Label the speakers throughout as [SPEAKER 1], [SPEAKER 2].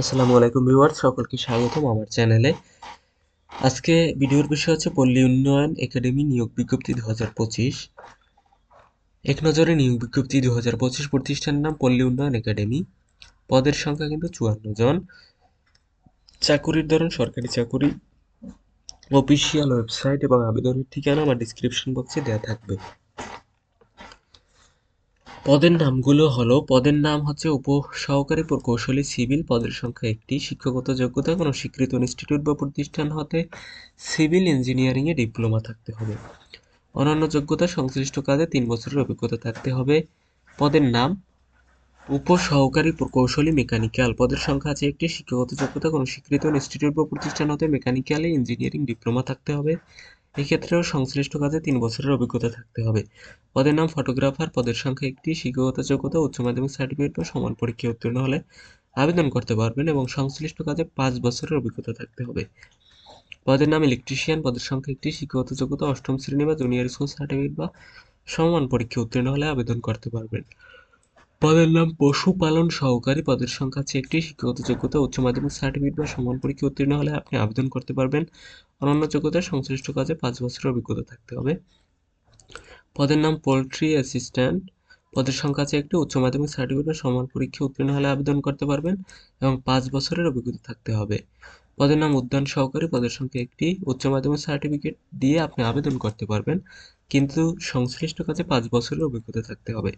[SPEAKER 1] আসসালামু আলাইকুম ভিউয়ার্স, সকলকে স্বাগতম আমার চ্যানেলে। আজকে ভিডিওর বিষয় হচ্ছে পল্লী উন্নয়ন একাডেমি নিয়োগ বিজ্ঞপ্তি দু হাজার পঁচিশ। এক নজরে নিয়োগ বিজ্ঞপ্তি দু হাজার পঁচিশ প্রতিষ্ঠানের নাম পল্লী উন্নয়ন একাডেমি। পদের সংখ্যা কিন্তু চুয়ান্ন জন। চাকুরির ধরন সরকারি চাকুরি, অফিসিয়াল ওয়েবসাইট এবং আবেদনের ঠিকানা আমার ডিসক্রিপশন বক্সে দেওয়া থাকবে। পদের নামগুলো হলো, পদের নাম হচ্ছে উপ সহকারী প্রকৌশলী সিভিল, পদের সংখ্যা একটি, শিক্ষাগত যোগ্যতা কোনো স্বীকৃত ইনস্টিটিউট বা প্রতিষ্ঠান হতে সিভিল ইঞ্জিনিয়ারিংয়ে ডিপ্লোমা থাকতে হবে। অন্যান্য যোগ্যতা, সংশ্লিষ্ট কাজে তিন বছরের অভিজ্ঞতা থাকতে হবে। পদের নাম উপ সহকারী প্রকৌশলী মেকানিক্যাল, পদের সংখ্যা আছে একটি, শিক্ষাগত যোগ্যতা কোনো স্বীকৃত ইনস্টিটিউট বা প্রতিষ্ঠান হতে মেকানিক্যালে ইঞ্জিনিয়ারিং ডিপ্লোমা থাকতে হবে। এক্ষেত্রেও সংশ্লিষ্ট কাজে তিন বছরের অভিজ্ঞতা থাকতে হবে। পদের নাম ফটোগ্রাফার, পদের সংখ্যা একটি, শিক্ষাগত যোগ্যতা, উচ্চ মাধ্যমিক সার্টিফিকেট বা সমান পরীক্ষায় উত্তীর্ণ হলে আবেদন করতে পারবেন এবং সংশ্লিষ্ট কাজে পাঁচ বছরের অভিজ্ঞতা থাকতে হবে। পদের নাম ইলেকট্রিশিয়ান পদের সংখ্যা একটি, শিক্ষাগত যোগ্যতা অষ্টম শ্রেণি বা জুনিয়র স্কুল সার্টিফিকেট বা সমান পরীক্ষা উত্তীর্ণ হলে আবেদন করতে পারবেন। পদের নাম পশুপালন সহকারী। পদের সংখ্যা আছে একটি। শিক্ষাগত যোগ্যতা, উচ্চ মাধ্যমিক সার্টিফিকেট বা সমান পরীক্ষা উত্তীর্ণ হলে আপনি আবেদন করতে পারবেন। অন্যান্য যোগ্যতা, সংশ্লিষ্ট কাজে পাঁচ বছরের অভিজ্ঞতা থাকতে হবে। পদের নাম পোলট্রি অ্যাসিস্ট্যান্ট পদের সংখ্যা আছে একটি, উচ্চ মাধ্যমিক সার্টিফিকেট বা সমান পরীক্ষা উত্তীর্ণ হলে আবেদন করতে পারবেন এবং পাঁচ বছরের অভিজ্ঞতা থাকতে হবে। পদের নাম উদ্যান সহকারী। পদের সংখ্যা একটি, উচ্চ মাধ্যমিক সার্টিফিকেট দিয়ে আপনি আবেদন করতে পারবেন। কিন্তু সংশ্লিষ্ট কাজে পাঁচ বছরের অভিজ্ঞতা থাকতে হবে।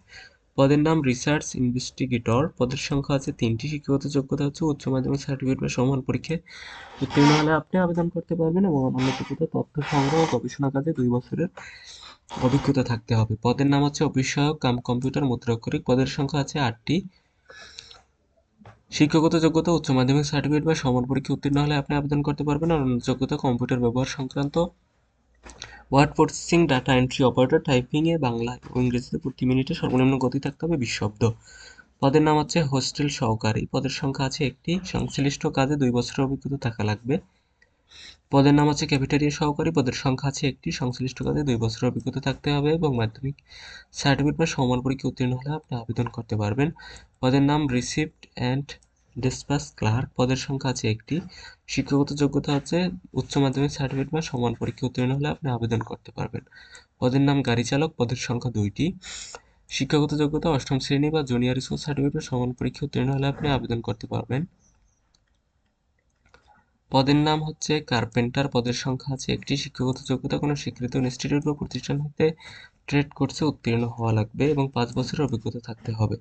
[SPEAKER 1] পদের নাম রিসার্চ ইনভেস্টিগেটর পদের সংখ্যা আছে তিনটি। শিক্ষাগত যোগ্যতা হচ্ছে উচ্চ মাধ্যমিক সার্টিফিকেট বা সমান পরীক্ষায় উত্তীর্ণ হলে আপনি আবেদন করতে পারবেন এবং যোগ্যতা তথ্য সংগ্রহ ও গবেষণা কাজে দুই বছরের অভিজ্ঞতা থাকতে হবে। পদের নাম হচ্ছে অফিস সহায়ক কাম কম্পিউটার, মুদ্রাক্ষরিক। পদের সংখ্যা আছে আটটি। শিক্ষাগত যোগ্যতা, উচ্চ মাধ্যমিক সার্টিফিকেট বা সমান পরীক্ষা উত্তীর্ণ হলে আপনি আবেদন করতে পারবেন। আর যোগ্যতা, কম্পিউটার ব্যবহার সংক্রান্ত word processing, data entry operator টাইপিংয়ে Bangla ও ইংরেজিতে প্রতি মিনিটে সর্বনিম্ন গতি থাকতে হবে বিশ শব্দ। পদের নাম হচ্ছে হোস্টেল সহকারী। পদের সংখ্যা আছে একটি। সংশ্লিষ্ট কাজে দুই বছরের অভিজ্ঞতা থাকা লাগবে। পদের নাম হচ্ছে ক্যাফেটেরিয়া সহকারী। পদের সংখ্যা আছে একটি। সংশ্লিষ্ট কাজে দুই বছরের অভিজ্ঞতা থাকতে হবে এবং মাধ্যমিক সার্টিফিকেট বা সমান পরীক্ষা উত্তীর্ণ হলে আপনি আবেদন করতে পারবেন। পদের নাম রিসিপ্ট অ্যান্ড ডিসপাস ক্লার্ক পদের সংখ্যা আছে একটি। শিক্ষাগত যোগ্যতা হচ্ছে উচ্চ মাধ্যমিক সার্টিফিকেট বা সমান পরীক্ষা উত্তীর্ণ হলে আপনি আবেদন করতে পারবেন। পদের নাম গাড়ি চালক, পদের সংখ্যা দুইটি। শিক্ষাগত যোগ্যতা অষ্টম শ্রেণি বা জুনিয়র স্কুল সার্টিফিকেট বা সমান পরীক্ষা উত্তীর্ণ হলে আপনি আবেদন করতে পারবেন। পদের নাম হচ্ছে কার্পেন্টার পদের সংখ্যা আছে একটি। শিক্ষাগত যোগ্যতা কোনো স্বীকৃত ইনস্টিটিউট বা প্রতিষ্ঠান হতে ট্রেড কোর্সে উত্তীর্ণ হওয়া লাগবে এবং পাঁচ বছরের অভিজ্ঞতা থাকতে হবে।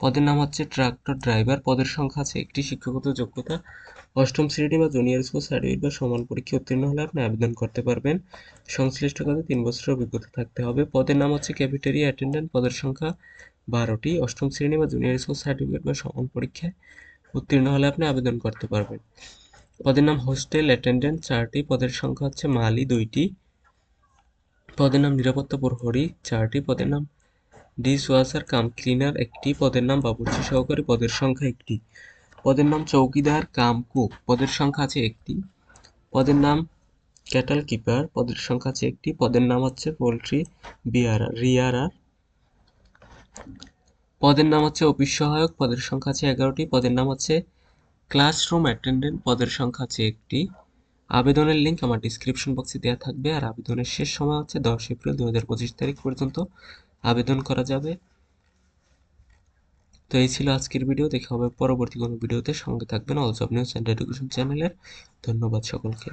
[SPEAKER 1] পদের নাম হচ্ছে ট্রাক্টর ড্রাইভার। পদের সংখ্যা আছে একটি। শিক্ষাগত যোগ্যতা, অষ্টম শ্রেণি বা জুনিয়র স্কুল সার্টিফিকেট বা সমান পরীক্ষা উত্তীর্ণ হলে আপনি আবেদন করতে পারবেন। সংশ্লিষ্ট কাজে তিন বছরের অভিজ্ঞতা থাকতে হবে। পদের নাম হচ্ছে ক্যাফেটেরিয়া অ্যাটেন্ডেন্ট। পদের সংখ্যা বারোটি। অষ্টম শ্রেণি বা জুনিয়র স্কুল সার্টিফিকেট বা সমান পরীক্ষায় উত্তীর্ণ হলে আপনি আবেদন করতে পারবেন। পদের নাম হোস্টেল অ্যাটেন্ডেন্ট চারটি। পদের সংখ্যা হচ্ছে মালি দুইটি। পদের নাম নিরাপত্তা প্রহরী, চারটি পদের নাম ডিশ ওয়াশার কাম ক্লিনার একটি, পদের নাম বাবুর্চি সহকারী, পদের সংখ্যা একটি। পদের নাম চৌকিদার, কাম কুক, পদের সংখ্যা আছে একটি। পদের নাম ক্যাটাল কিপার পদের সংখ্যা আছে একটি। পদের নাম হচ্ছে পোলট্রি বিয়ারার রিয়ারার পদের নাম হচ্ছে অফিস সহায়ক, পদের সংখ্যা আছে এগারোটি। পদের নাম হচ্ছে ক্লাসরুম অ্যাটেন্ডেন্ট পদের সংখ্যা আছে একটি। আবেদনের লিঙ্ক আমার ডিসক্রিপশন বক্সে দেওয়া থাকবে, আর আবেদনের শেষ সময় হচ্ছে দশ এপ্রিল দু হাজার পঁচিশ তারিখ পর্যন্ত আবেদন করা যাবে। তো এই ছিল আজকের ভিডিও দেখা হবে পরবর্তী কোনো ভিডিওতে সঙ্গে থাকবেন all job news and education চ্যানেলের ধন্যবাদ সকলকে।